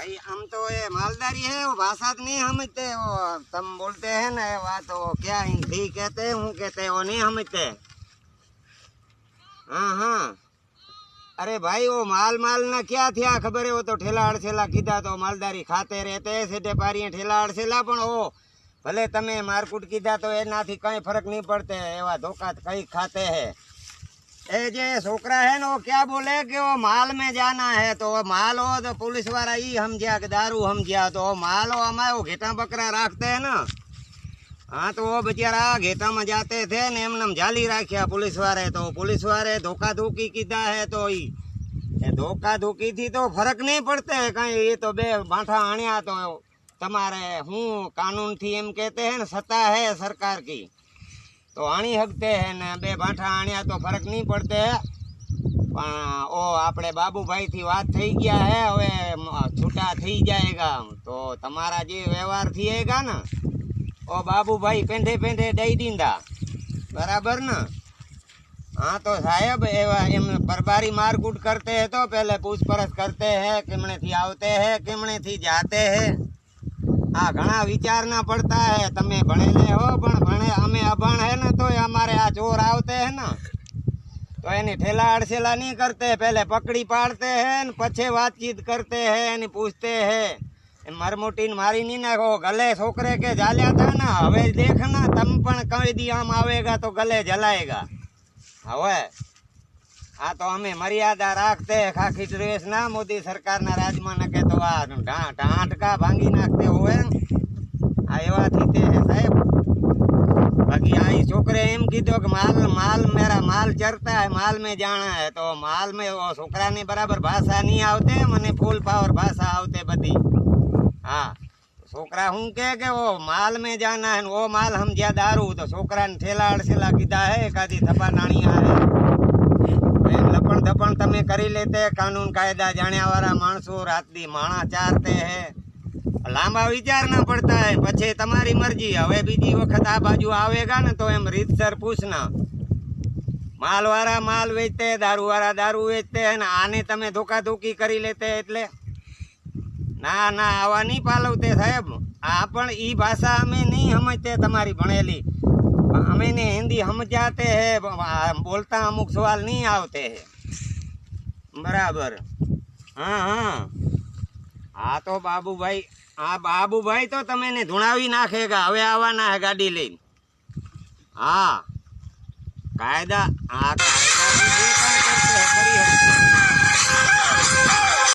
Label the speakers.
Speaker 1: भाई हम तो ये मालदारी है वो भाषा तो नहीं समझते वो तुम बोलते हैं ना ये बात वो क्या हिंदी कहते हैं हूँ कहते हैं वो नहीं समझते हाँ हाँ अरे भाई वो माल माल ना क्या થયા ખબર હે वो तो ठेला अड़सेला કીધા તો માલદારી ખાતે રહેતે સેટે પારીએ ઠેલા અડસેલા પણ ઓ ભલે તમે મારકુટ કીધા તો એનાથી કઈ ફરક નહીં પડતે એવા ધોકા કઈ ખાતે હે એ જે છોકરા હે ને वो क्या बोले कि वो माल में जाना है तो वो माल हो तो पुलिस वाला ही समझा कि दारू समझा तो वो माल हो हमारे वो घेटा बकरा रखते हैं ना हाँ तो वो बेचारा घेटा में जाते थे ने एमने एम जाली राख्या पुलिस वाले तो पुलिस वाले धोखा धोकी कीधा है तो ई એ ધોકા ધોકી થી તો ફરક નહીં પડતે કઈ એ તો બે બાંઠા આણ્યા તો તમારે હું કાનૂન થી એમ કહેતે હે ને સત્તા હે સરકાર की તો આણી હકતે હે ને બે બાંઠા આણ્યા તો ફરક નહીં પડતે પણ ઓ આપણે બાબુભાઈ થી વાત થઈ ગયા હે હવે મ- છૂટા થઈ જાયગા તો તમારા જે વ્યવહાર થયેગા ને ઓ બાબુભાઈ પેંઠે પેંઠે દઈ દીંદા બરાબર ને हाँ तो साहब एवा एम परबारी मारकूट करते हैं तो पहले पूछपरछ करते हैं किमणे थी આવતે हैं किमणे थी जाते हैं આ ઘણા વિચારના પડતા હે તમે ભણેલે હો પણ ભણે અમે અભણ હે ને તો અમારે આ ચોર આવતે હે ને તો એની ઠેલા અડસેલા નહીં કરતે પહેલે પકડી પાડતે હે ને પછી વાતચીત કરતે હે એની પૂછતે હે એ મરમોટીને મારી નહીં નાખો ગલે છોકરે કે જાલ્યા હતા ને હવે દેખ ના તમ પણ કઈ દી આમ આવેગા તો ગલે જલાએગા હવે આ તો અમે મર્યાદા રાખતે ખાખી ડ્રેસ ના મોદી સરકારના રાજમાં નકે તો આ ઢા- ઢાંટકા ભાંગી નાખતે હોય આ એવાથી તે હે સાહેબ બાકી આ ઈ છોકરે એમ કીધો કે માલ માલ મેરા, માલ ચરતા હે, માલ મેં જાણા હે. તો માલ મેં છોકરાની બરાબર ભાષા નહીં આવતે, મને ફૂલ પાવર ભાષા આવતે બધી. હા. છોકરા હું કે કે, ઓ, માલ મેં જાણા હે ઓ માલ હમ જ્યાં દારૂ. તો છોકરાને ઠેલા અડસેલા કીધા હે, એકાદી થપા નાણી આવે. એમ લપણ ધપણ તમે કરી લેતે, કાનૂન કાયદા જાણ્યાવાળા માણસો રાતની માણા ચારતે હે. લાંબા વિચાર ના પડતા હોય. પછી તમારી મરજી. હવે બીજી વખત આ બાજુ આવેગા ને તો એમ રીતસર પૂછના માલવાળા માલ વેચતે, દારૂવાળા દારૂ વેચતે અને આને તમે ધોકાધોકી કરી લેતે એટલે? ના ના, આવા નહીં પાલવતે સાહેબ. આ પણ ઈ ભાષા અમે નહીં સમજતે તમારી ભણેલી. અમે ને હિન્દી સમજાતે હે બોલતા અમુક સવાલ નહીં આવતે હે. બરાબર. હા હા. હા તો બાબુભાઈ આ બાબુભાઈ તો તમે ધૂણાવી નાખે કે હવે આવવાના હે ગાડી લઈને. હા. કાયદા આ કાયદા